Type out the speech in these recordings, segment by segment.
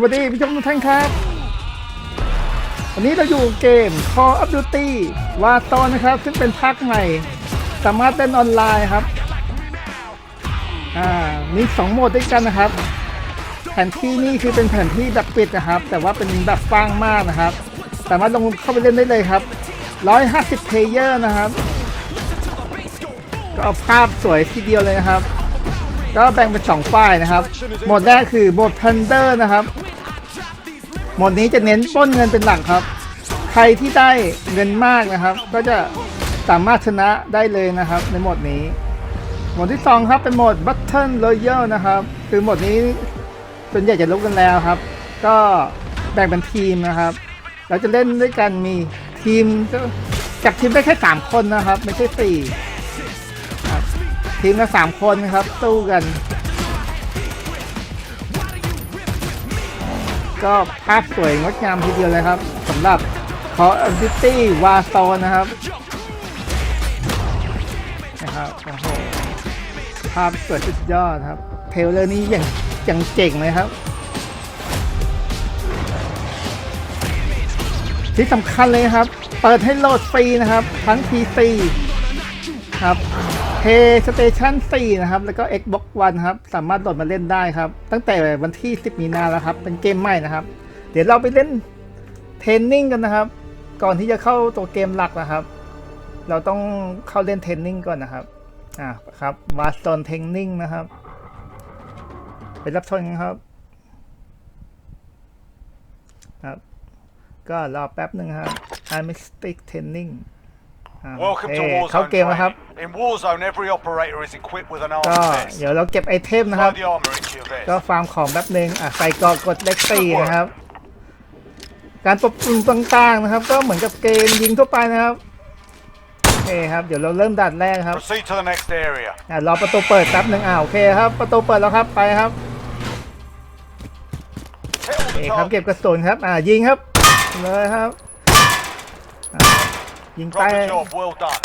สวัสดีผู้ชมทุกท่านครับ วันนี้เราอยู่เกม Call of Duty วาตอนนะครับ ซึ่งเป็นภาคใหม่ สามารถเล่นออนไลน์ครับ อ่า มีสองโหมดด้วยกันนะครับ แผนที่นี่คือเป็นแผนที่แบบปิดนะครับ แต่ว่าเป็นแบบกว้างมากนะครับ สามารถลงเข้าไปเล่นได้เลยครับ 150เพลเยอร์นะครับ ก็ภาพสวยทีเดียวเลยนะครับก็แบ่งเป็นสองฝ่ายนะครับ โหมดแรกคือโหมด Thunder นะครับ หมดนี้จะเน้นปล้นเงินเป็นหลักครับ ใครที่ได้เงินมากนะครับ ก็จะสามารถชนะได้เลยนะครับ ในหมดนี้ หมดที่สองครับเป็นหมด Battle royal นะครับ คือหมดนี้ส่วนใหญ่จะลุกกันแล้วครับ ก็แบ่งเป็นทีมนะครับ เราจะเล่นด้วยกันมีทีมจับทีมได้แค่สามคนนะครับ ไม่ใช่สี่ครับทีมละสามคนนะครับสู้กัน ก็ภาพสวยงดงามทีเดียวเลยครับสำหรับ Call of Duty Warzone นะครับนะครับโอ้โหภาพสวยสุดยอดครับเทเลอร์นี้อย่างอย่างเจ๋งเลยครับ ที่สำคัญเลยครับ เปิดให้โหลดฟรีนะครับ ทั้ง PC ครับ PlayStation 4 นะครับ แล้วก็ Xbox One ครับ สามารถโหลดมาเล่นได้ครับ ตั้งแต่วันที่ 10 มีนาแล้วครับ เป็นเกมใหม่นะครับ เดี๋ยวเราไปเล่นเทรนนิ่งกันนะครับ ก่อนที่จะเข้าตัวเกมหลักนะครับ เราต้องเข้าเล่นเทรนนิ่งก่อนนะครับ อ่าครับวาสโตนเทรนนิ่งนะครับ ไปรับชมกันครับ ครับ ก็รอแป๊บหนึ่งครับ i m Stick Training อ่าโอ Welcome เค to เข้า Warzone เกมนะครับ training. In Warzone, every operator is equipped with an ก็ armor vest. เดี๋ยวเราเก็บไอเทมนะครับ Slide the armor into your vest. ก็ฟาร์มของแป๊บหนึ่งอะใส่กรอกกดเลขสี่นะครับ การปรับปรุงต่างๆนะครับ ก็เหมือนกับเกมยิงทั่วไปนะครับโอเคครับ เดี๋ยวเราเริ่มด่านแรกครับ Proceed to the next area. อะรอประตูเปิดแป๊บหนึ่งอ่าโอเคครับ ประตูเปิดแล้วครับไปครับ Hit โอ all เค the ครับ targets. เก็บกระสุนครับ อ่ายิงครับเลยครับอ่า ยิงไป Drop the job. Well done.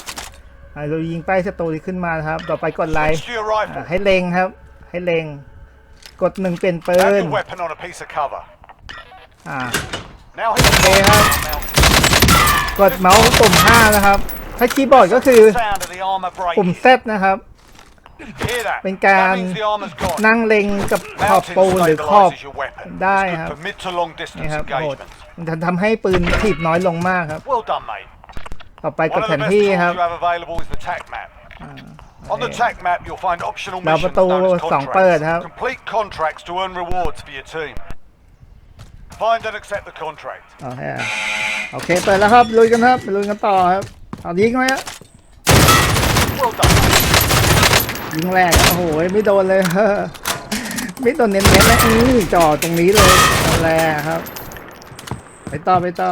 อ่าเรายิงไปศัตรูที่ขึ้นมานะครับ ต่อไปกดไลค์ Switch to your อ่า rifle. ให้เล็งครับ ให้เล็ง กดหนึ่งเปลี่ยนปื Have น your weapon on a piece of cover. อ่า Now hit the Okay, target huh? now. กดเมาส์ปุ่ม 5 นะครับ ถ้าคีย์บอร์ดก็คือ Sound of the armor ปุ่ม breaking. Z นะครับ Hear that? เป็นการ That means the armor's gone. นั่งเล็งกับขอบ Mounting ปูนหรือขอบ stabilizes your weapon. ได้ It's ครับ good for mid to long นี่ distance ครับโหด engagements. มันจะทำให้ปืนถีบน้อยลงมากครับ Well done, mate. ต่อไปก One ด of แผ the น best ที่ tools ครับ you have available is the TAC map. On the TAC map, you'll find optional เรา missions ประตู known as สองเปิด contracts. ครับ Complete contracts to earn rewards for your team. Find and accept the contract. โอเคโอเคเปิดแล้วครับลุยกันครับไปลุยกันต่อครับเอายิงไหมฮะ Well done. ยิงแรกโอ้โหไม่โดนเลยไม่โดนเน้นๆนะอือจ่อตรงนี้เลยนั่นแหละครับ ไปต่อไปต่อ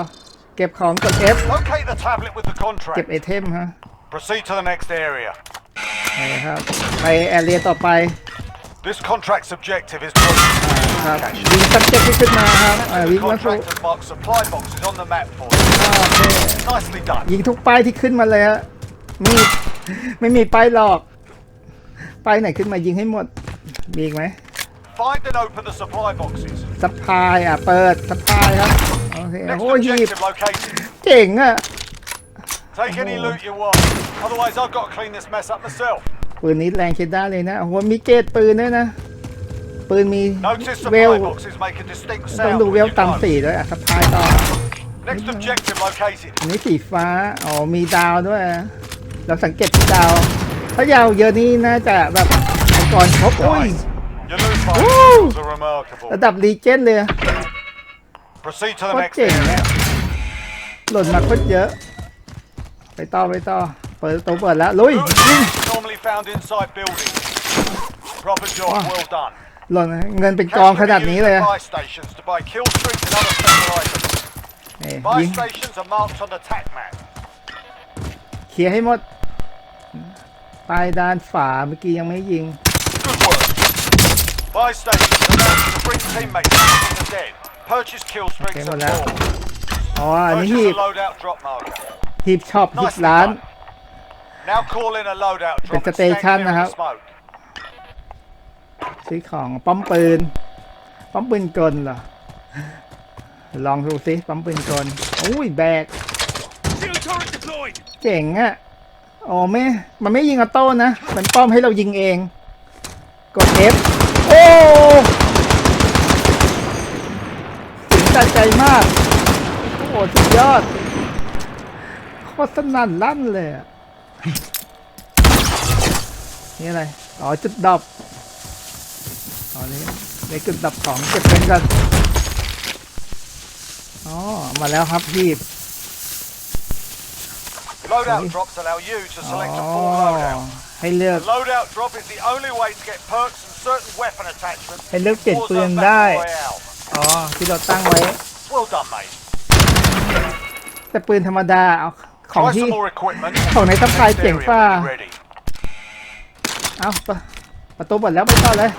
เก็บของกด F Locate the tablet with the เก็บ contract. ไอเทมฮะ Proceed to the next area. นี่ครับ ไปแอเรียต่อไป This contract's objective is to ครับ cash. ยิง subject ที่ขึ้นมาครับอ่า The วิ่งมาสู่ contract has marked supply boxes on the map for you. อ่าโอเค Nicely done. ยิงทุกป้ายที่ขึ้นมาเลยฮะมีด ไม่มีป้ายหลอก ป้ายไหนขึ้นมายิงให้หมด มีอีกไหม Find and open the supply boxes. สปายอะ เปิดสปายครับโอ เค Next โอ้ยหยิบ objective located. เจ๋งอะ Take any loot you want. Otherwise, I've got to clean this mess up myself. ปืนนี้แรงใช้ได้เลยนะโอ้โหมีเกรดปืนด้วยนะ ปืนมี Notice เวล supply boxes make a distinct ต้อง sound. ดูเว when ล you ต่ำ close. สี่ด้วยอะสปายต่อ Next objective located. อันนี้สีฟ้า อ๋อ มีดาวด้วยนะเราสังเกตที่ดาว ถ้ายาวเยอะนี่น่าจะแบบอุปก่อนครบอุ้ย Nice. Your loot Woo! findings are remarkable. ระดับรีเจนเลย Proceed to โค the ตร next เจ๋ง area. เนี่ยหล่นมาโคตรเยอะ ไปต่อไปต่อ เปิดประตัวเปิดแล้วลุย Loot ยิง is normally found inside buildings. Proper job, Wow. well done. หล่นนะเงินเป็นกอง Cash ข can be นาดนี้ used เลย at อะ buy stations to buy kill streaks and other special items. นี่ Buy ยิง stations are marked on the TAC map. เคลียร์ให้หมดปลายด้านฝาเมื่อกี้ยังไม่ยิง Good work. Buy stations are marked to bring teammates back from the dead. Purchase kill streaks Okay, and well, more. อ๋ออันนี้ Purchase หี a บ loadout drop marker. หีบช็อปหีบ Nicely ร้าน done. Now call in a loadout drop and It's a stand station clear of นะครับ the smoke. ซื้อของป้อมปืน ป้อมปืนกลเหรอ ลองดูสิปั๊มปืนกลอุ้ยแบก Shield turret deployed. เจ๋งอะ่ะอ๋อไม่มันไม่ยิงออโต้นะ มันป้อมให้เรายิงเอง กด F โอ้ เสียงจัดใจมาก โอ้โหสุดยอด โคตรสนั่นลั่นเลยอะนี่อะไร อ๋อ จุดดับอ๋อนี่ในจุดดับของเก็บเป็นกัน อ๋อ มาแล้วครับพี่ Loadout drops allow you to อ๋อ select a full loadout. ให้เลือก The loadout drop is the only way to get perks and certain weapon attachments. ให้เลือกเปลี่ยนปืน Warzone ได้ Battle Royale. อ๋อที่เราตั้งไว้ Well done, mate. แต่ปืนธรรมดาเอาของ Try ที่ some more equipment. ของในทัพพลายเจ๋ง Area ฟ้า when you're ready. เอาปะประตูเปิดแล้วไปต่อเลย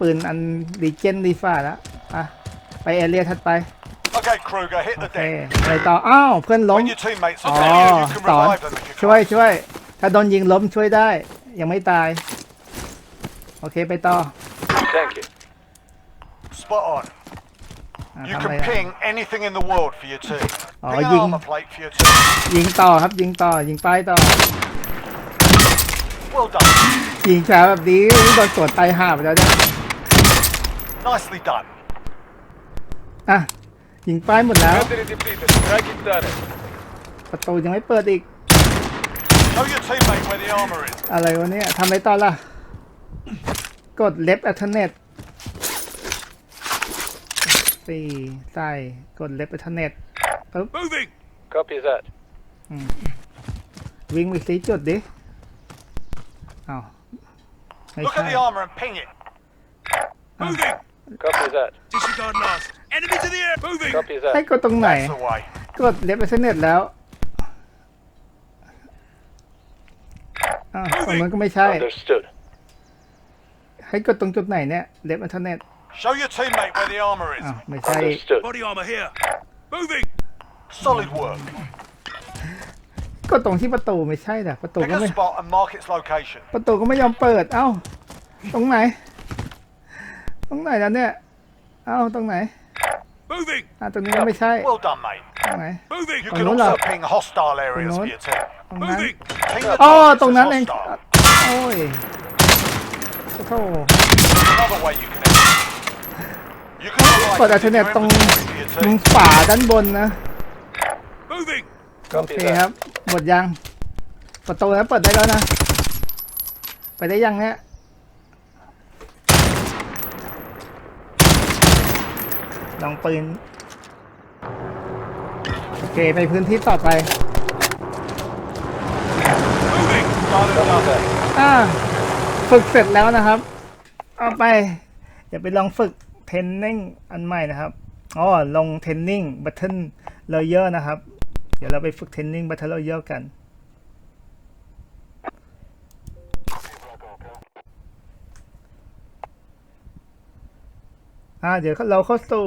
ปืนอันดีเจนดีฟ้าแล้วอะไปเอเรียถัดไป Okay, Kruger, hit โอ the เค deck. ไปต่อ อ้าว เพื่อนล้ม When your teammates อ๋อ are down, you can สอน revive them if you ช่วย can. ช่วย ถ้าโดนยิงล้มช่วยได้ ยังไม่ตาย โอเคไปต่อ Thank you. Spot on. อะ You ทำอะไร can อะ ping anything in the world for your team. Oh, Ping an ยิง armor plate for your team. ยิงต่อครับยิงต่อยิงป้ายต่อ Well done. ยิงช้าแบบนี้โดนสวนตายห่าไปแล้วเนี่ย Nicely done. อะยิงป้ายหมดแล้ว Battery depleted. Tracking started. ประตูยังไม่เปิดอีก Show your teammate where the armor is. อะไรวะเนี่ยทำอะไรต่อล่ะ กดเล็บอัลเทอร์เนตสี่ใส่กดเล็บอัลเทอร์เนตปึ๊บ Moving. Copy that. วิ่งไปสีจุดดิอ้าวไม่ Look ใช่ at the armor and ping it. Moving. Copy that. Disregard last. Enemy to the air. Moving. Copy ให้กดตรงไหน That's the way. กดเล็บอัลเทอร์เนตแล้วอ้าวตรงนั้นก็ไม่ใช่ Understood. ให้กดตรงจุดไหนเนี่ยเล็บอัลเทอร์เนต Show your teammate where the armor is. อ้าวไม่ใช่ Understood. Body armor here. Moving. Solid work. กดตรงที่ประตูไม่ใช่เหรอประตู Pick ก็ a ไม่ spot and mark its location. ประตูก็ไม่ยอมเปิด เอ้า ตรงไหน ตรงไหนแล้วเนี่ย เอ้า ตรงไหน Moving. อ่าตรงนี้ก็ไม่ใช่ Well done, mate. ตรงไหน Moving. You Oh, can no, also no. ping hostile areas for no. your team. ตรงนั้น Moving. Ping the อ๋อ targets ตรง as นั้นเอง hostile. โอ้ย โอ้โห Another way you can You can provide กดอัลเทอร์เนตตรงมุมฝาด้านบนนะ Moving. โอเคครับ หมดยัง ประตูนั้นเปิดได้แล้วนะ ไปได้ยังเนี่ยลองปืน โอเค ไปพื้นที่ต่อไป Moving. อ่า ฝึกเสร็จแล้วนะครับ เอาไป เดี๋ยวไปลองฝึกเทนนิ่งอันใหม่นะครับอ๋อลงเทนนิ่งบัตเทิลเลเยอร์นะครับ เดี๋ยวเราไปฝึกเทนนิ่งบัตเทิลเลเยอร์กันอ่าเดี๋ยวเราเข้าสู่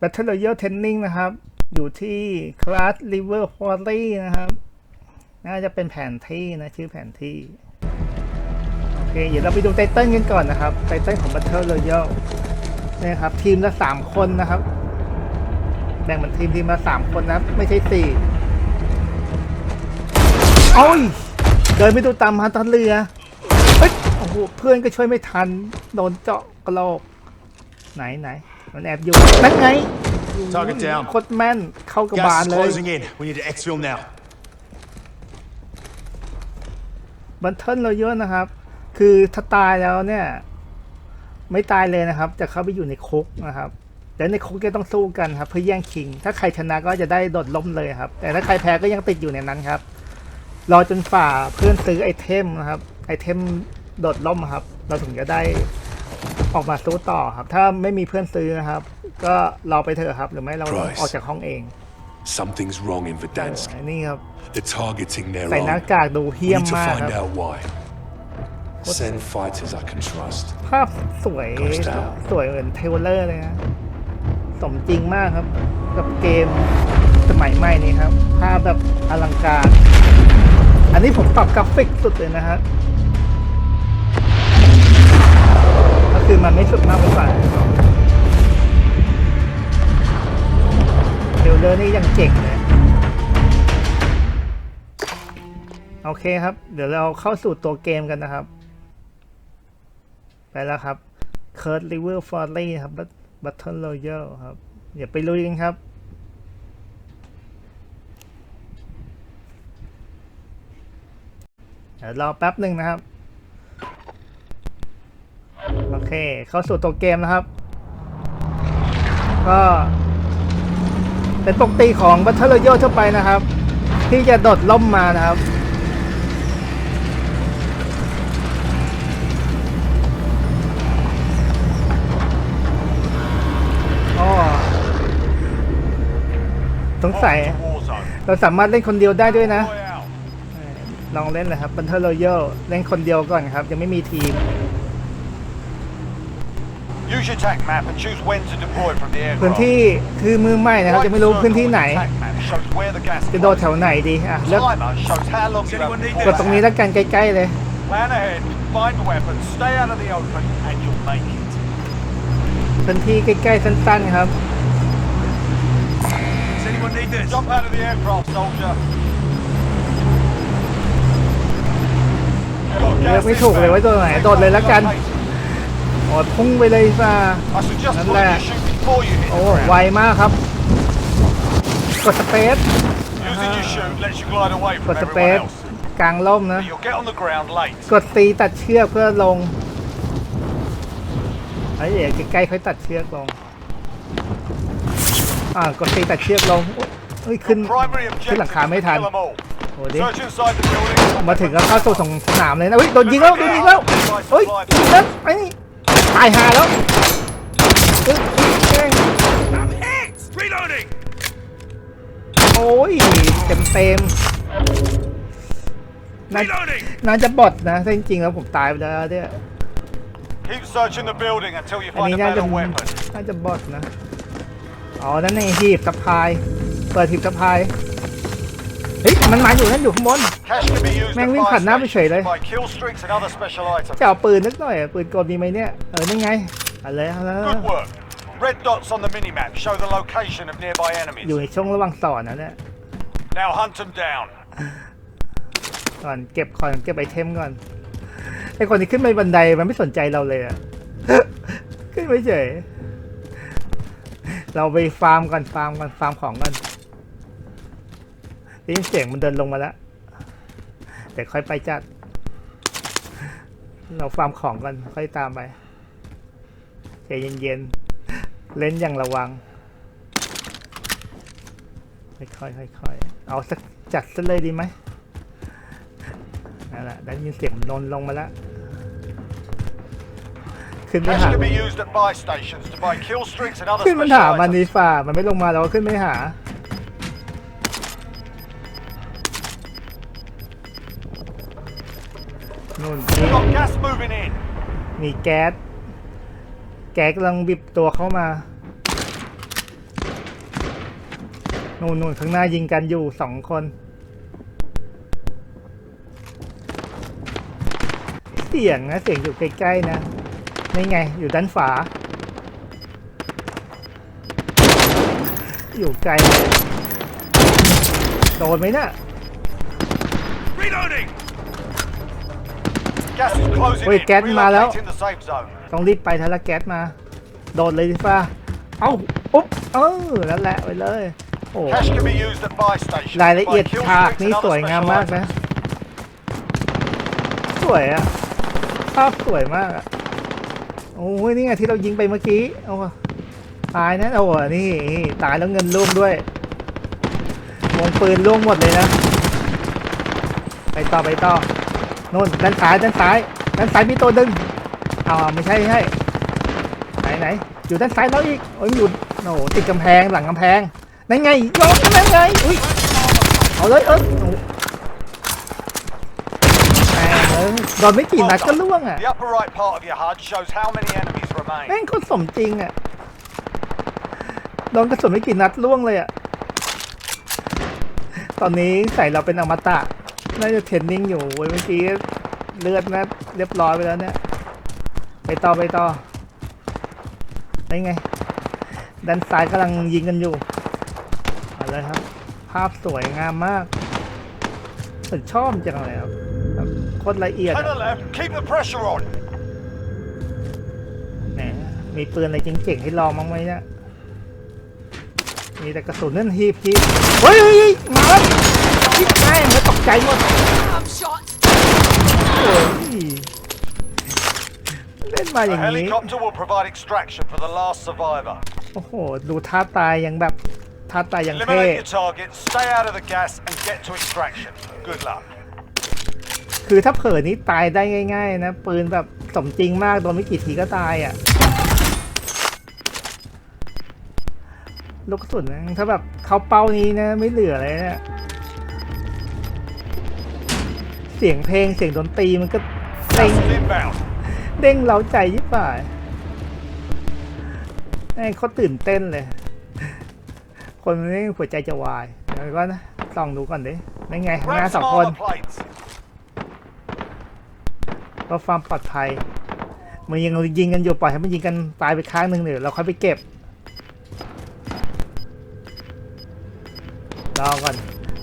Battle Royale Training นะครับ อยู่ที่ Class River Quarry นะครับ น่าจะเป็นแผนที่นะ ชื่อแผนที่ คเดี๋ยวเราไปดูไตเติ้ลกันก่อนนะครับ ไตเติ้ลของ Battle Royale เนี่ยครับ ทีมละสามคนนะครับ แบ่งเป็นทีมทีมละสามคนนะครับไม่ใช่สี่โอ้ย เดินไม่ดูตามมาตอนเรือเฮ้ยโอ้โหเพื่อนก็ช่วยไม่ทัน โดนเจาะกระโหลก ไหนไหนมันแอบอยู่นั่นไง Target down. โคตรแม่นเข้ากระบาล Gas is เลย closing in. We need to exfil now. บันเทิลเราเยอะนะครับ คือถ้าตายแล้วเนี่ย ไม่ตายเลยนะครับ จะเข้าไปอยู่ในคุกนะครับแล้วในคุกก็ต้องสู้กันครับ เพื่อแย่งชิง ถ้าใครชนะก็จะได้โดดล้มเลยครับ แต่ถ้าใครแพ้ก็ยังติดอยู่ในนั้นครับ รอจนฝ่าเพื่อนซื้อไอเทมนะครับ ไอเทมโดดล่มครับ เราถึงจะได้ออกมาสู้ต่อครับ ถ้าไม่มีเพื่อนซื้อนะครับ ก็รอไปเถอะครับ หรือไม่เรา Price. ออกจากห้องเอง Something's wrong in Verdansk. นี่ครับ They're targeting their ใส่หน้า own. กากดู We เฮี้ยม need to มากค find รับ out why. Send fighters I can trust. ภาพสวย Ghost Town สวยเหมือนเทเลอร์เลยนะสมจริงมากครับ กับเกมสมัยใหม่นี้ครับ ภาพแบบอลังการ อันนี้ผมปรับกราฟิกสุดเลยนะฮะถ้าคือมันไม่สุดมากกว่าเดลเลอร์นี่ยังเก่งเลย โอเคครับ เดี๋ยวเราเข้าสู่ตัวเกมกันนะครับ ไปแล้วครับ c u r t River f o r l y ครับ Battle Royale ครับ เดี๋ยวไปลุยกันครับเดี๋ยวรอแป๊บหนึ่งนะครับ โอเค เข้าสู่ตัวเกมนะครับ ก็เป็นปกติของ Battle Royale ทั่วไปนะครับ ที่จะโดดล่มมานะครับ สงสัย On to war zone. เราสามารถเล่นคนเดียวได้ด้วยนะ Royale. ลองเล่นเลยครับ Battle Royale เล่นคนเดียวก่อนครับ ยังไม่มีทีม Use your tac map and choose when to deploy from the aircraft. พื้นที่คือมือใหม่นะครับจะไม่รู้พื้นที่ไหน Tac map shows where the gas จะโดดแถวไหนดีอะเลือก Timer shows how long you have before กดตรงนี้แล้วกันใกล้ๆเลย Plan ahead, find weapons, stay out of the open, and you'll make it. พื้นที่ใกล้ๆสั้นๆครับ Does anyone need this? Jump out of the aircraft, soldier. เลือกไม่ถูกเลยว่าตัวไหนโดดเลยแล้วกันโอ้พุ่งไปเลยซ่า I suggest Nắn pulling là- your chute before you hit โอ้ the ไว ground. มากครับ กดสเปซ Using your chute lets you glide away ก from ดสเป everyone ซ else. กลางล่มนะ But you'll get on the ground late. กดตีตัดเชือกเพื่อลงไอ้เอ๋ใกล้ๆค่อยตัดเชือกลง อ่ากดตีตัดเชือกลงเอ้ยขึ้น Primary ขึ้น objective หลัง is คา to ไม่ทัน kill them all. โอ้ดิ Search inside the building. มาถึงก็เข้าสู่สนามเลยนะเฮ้ยโดนยิงแล้วโดนยิงแล้วเฮ้ยยิงแล้วไอ้นี่ตายหาแล้วเอ้ยแม่ง I'm hit! Reloading! โอ้ยเต็มเต็มๆน่า Reloading! น่าจะบอดนะแต่จริงๆแล้วผมตายไปแล้วเนี่ย Keep searching the building until you อัน find นี้ a น่าจะ better weapon. น่าจะบอดนะ อ๋อ นั่นในหีบสะพาย เปิดหีบสะพาย เฮ้ย มันมาอยู่นั่นอยู่ข้างบน Cash can be used Mang at Nguyên fire Thành Nam bị sỉ đây. stations by kill streaks and other special items. จะเอาปืนนึกหน่อยอะปืนกลมีไหมเนี่ย เออ นั่นไงเอาเลยเอาเลย Good work. Red dots on the minimap show the location of nearby อยู่ enemies. ในช่วงระหว่างสอนนะเนี่ย Now hunt them down. ก่อนเก็บก่อนเก็บไอเทมก่อนไอคนที่ขึ้นไปบันไดมันไม่สนใจเราเลยอะ ขึ้นไปเฉย เราไปฟาร์มก่อนฟาร์มก่อนฟาร์มของก่อนได้ยินเสียงมันเดินลงมาแล้วเดี๋ยวค่อยไปจัด เราฟาร์มของก่อนค่อยตามไปใจเย็นๆเล่นอย่างระวังค่อยๆค่อยๆเอาสักจัดซะเลยดีไหมนั่นแหละได้ยินเสียงนนลงมาแล้ว ขึ้นไป Cash หา can be used at buy stations to buy kill streaks and other ขึ้นมัน special หามัน items. ดีฝ่ามันไม่ลงมาเราก็ขึ้นไม่หา นู่นมี We've got gas moving in. มีแก๊ส แก๊สกำลังบิบตัวเข้ามา นู่นนู่นข้างหน้ายิงกันอยู่สองคนเสียงนะ เสียงอยู่ใกล้ๆนะ นี่ไง อยู่ด้านฝา อยู่ไกลเลยโดนไหมน่ะ Reloading! Gas is closing Ui, in. két mà đâu. Relocating the safe zone. ต้องรีบไปทาละแก๊สมา โดนเลยดิฟ้าเอ้าอุ๊บเออนั่นแหละไปเลย โอ้ Cash can be used at buy stations ราย to ละ buy เอียด kill ฉาก streaks นี่ and ส other วยงาม special มากนะ items. สวยอะภาพสวยมากอะ โอ้ยนี่ไงที่เรายิงไปเมื่อกี้โอ้ตายนะโอ้โหนี่ตายแล้วเงินร่วงด้วยวงปืนร่วงหมดเลยนะ ไปต่อไปต่อนู่นด้านซ้ายด้านซ้ายด้านซ้ายมีตัวหนึ่งเอาไม่ใช่ไม่ใช่ไหนไหนอยู่ด้านซ้ายแล้วอีกโอ้ยอยู่โอ้โหติดกำแพงหลังกำแพงนั่นไงยอมนั่นไงอุ้ยเอาเลยเออโอ้ แม่งเอ้ย โดนไม่กี่นัดก็ล่วงอะ The upper right part of your HUD shows how many enemies remain. แม่งโคตรสมจริงอะ โดนกระสุนไม่กี่นัดล่วงเลยอะ ตอนนี้ใส่เราเป็นอมตะ น่าจะเทรนนิ่งอยู่เว้ยเมื่อกี้เลือดนะเรียบร้อยไปแล้วเนี่ย ไปต่อไปต่อได้ไง ด้านซ้ายกำลังยิงกันอยู่เอาเลยครับ ภาพสวยงามมากผมชอบจังเลยครับแบบโค ตรละเอียด To อะ the left, keep the pressure on. แหมมีปืนอะไรเจ๋งๆให้ลองบ้างไหมเนี่ย มีแต่กระสุนนั่นฮีบฮีบเฮ้ยเฮ้ยเฮ้ยมาแล้วชิบแม่งแล้วตกใจหมด I'm shot. โอ้ยเล่นมาอ A ย่างนี้ helicopter will provide extraction for the last survivor. โอ้โห ดูท่าตายยังแบบท่าตายยังเท่ Eliminate your target, stay out of the gas, and get to extraction. Good luck. คือถ้าเผลอนี้ตายได้ง่าย ๆ นะ ปืนแบบสมจริงมากโดนไม่กี่ทีก็ตายอะลูกสุนนะถ้าแบบเขาเป้านี้นะ ไม่เหลือเลยนะเสียงเพลงเสียงดนตรีมันก็เด้งเด้งเล้าใจยิ่งป่ายไอ้เขาตื่นเต้นเลย คนนี้หัวใจจะวายเดี๋ยวก็นะส่องดูก่อนดิได้ไงข้างหน้าสองคน เพื่อความปลอดภัยมันยังยิงกันอยู่ปล่อยให้มันยิงกันตายไปข้างหนึ่งเดี๋ยวเราค่อยไปเก็บรอก่อน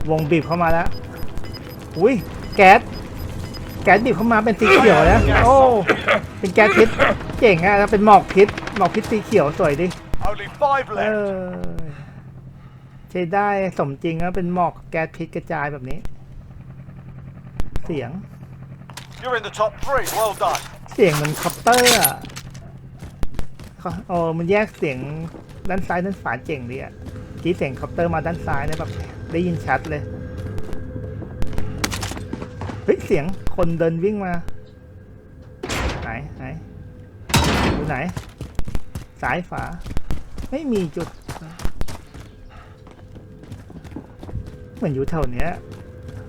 วงบีบเข้ามาแล้วอุ้ยแก๊สแก๊สบีบเข้ามาเป็นสีเขียวแล้วโอ้เป็นแก๊สพิษเจ๋งอะแล้วเป็นหมอกพิษหมอกพิษสีเขียวสวยดิ Only five เอ left. อใช้ได้สมจริงนะเป็นหมอกแก๊สพิษกระจายแบบนี้ เสียง You're in the top three. Well done. เสียงเหมือนคอปเตอร์อะเขาโอ้มันแยกเสียงด้านซ้ายด้านขวาเจ๋งดีอะกี้เสียงคอปเตอร์มาด้านซ้ายเนี่ยแบบได้ยินชัดเลย เฮ้ย เสียงคนเดินวิ่งมา ไหนไหนอยู่ไหนซ้ายฝา ไม่มีจุด เหมือนอยู่แถวเนี้ย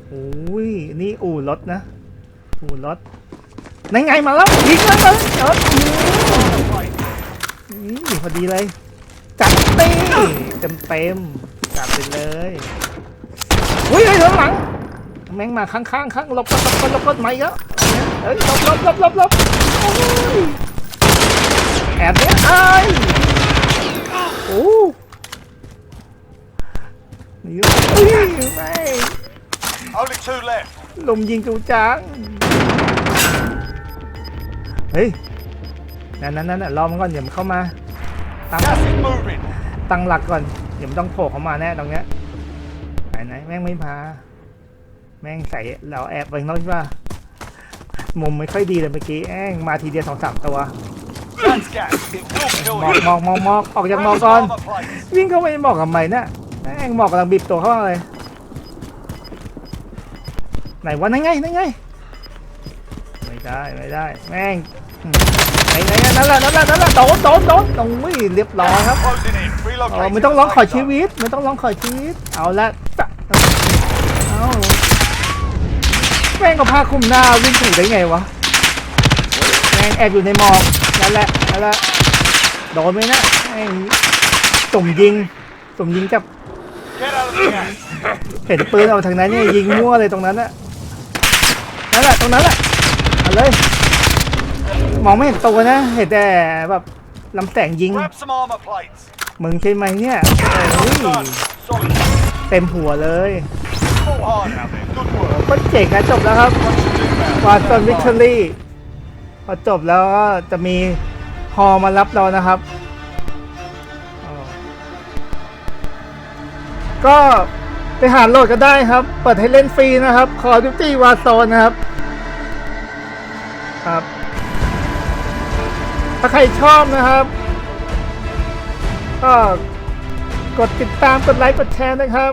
โอ้ย นี่อู่รถนะ อู่รถนั่นไงมาแล้วยิงแล้วเลยเออนี่พอดีเลยจัดตีเต็มเต็มจัดไปเลยอุ้ยเฮ้ยข้างหลังแม่งมาข้างข้างข้างหลบหลบหลบหลบหลบไหมก็เฮ้ยหลบหลบหลบหลบหลบแอบเนี่ยไอ้โอ้นี่เฮ้ยไม่ Only two left. ลมยิงจูจัง เฮ้ย นั่นนั่นนั่นรอมันก่อนเดี๋ยวมันเข้ามา ตั้ง Gas is moving. ตั้งหลักก่อนเดี๋ยวมันต้องโผล่เข้ามาแน่ตรงเนี้ยไหนไหนแม่งไม่พา แม่งใส่เราแอบไปข้างนอกใช่ป่ะมุมไม่ค่อยดีเลยเมื่อกี้แม่งมาทีเดียวสองสามตัว That's gas. It will kill หมอก you. หมอกหมอกหมอกออกจากหมอก Grab ก่อน some armor plates. วิ่งเข้าไปในหมอกทำไมเนี่ยแม่งหมอกกำลังบีบตัวเข้ามาเลย ไหนวะนั่นไงนั่นไงไม่ได้ไม่ได้แม่งอืมไหนไหนนั่นแหละนั่นแหละนั่นแหละโดนโดนโดนโอ้ยเรียบร้อยครับ Closing in. อ๋อ Relocating. ไม่ต้องร้องขอ the safe ชี zone. วิตไม่ต้องร้องขอชีวิต เอาละจะเอาแม่งก็ผ้าคลุมหน้าวิ่งถูกได้ไงวะแม่งแอบอยู่ในหมอกนั่นแหละนั่นแหละโดนไหมนะแม่งสุ่มยิงสุ่มยิงจับ Get out of the gas. เห็นปืนเอาทางนั้นเนี่ยยิงมั่วเลยตรงนั้นน่ะ นั่นแหละตรงนั้นแหละเอาเลย มองไม่เห็นตัวนะ เห็นแต่แบบลำแสงยิง Grab some armor plates. มึงใช่ไหมเนี่ยโอ้ย Done. Solid. เต็มหัวเลย Full hard out there. Good work. ก็เจ๋งนะจบแล้วครับ Inbound. วาตันวิกตอรี่พอจบแล้วก็จะมีฮอมารับเรานะครับอ๋อก็ไป หาโหลดก็ได้ครับ เปิดให้เล่นฟรีนะครับ Call of Duty Warzone นะครับ ครับ ถ้าใครชอบนะครับ ก็กดติดตาม กดไลค์ กดแชร์นะครับ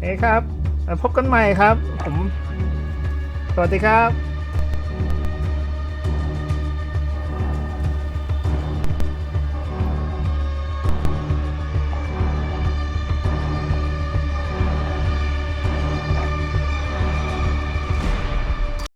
เอ้ครับ พบกันใหม่ครับ ผม สวัสดีครับ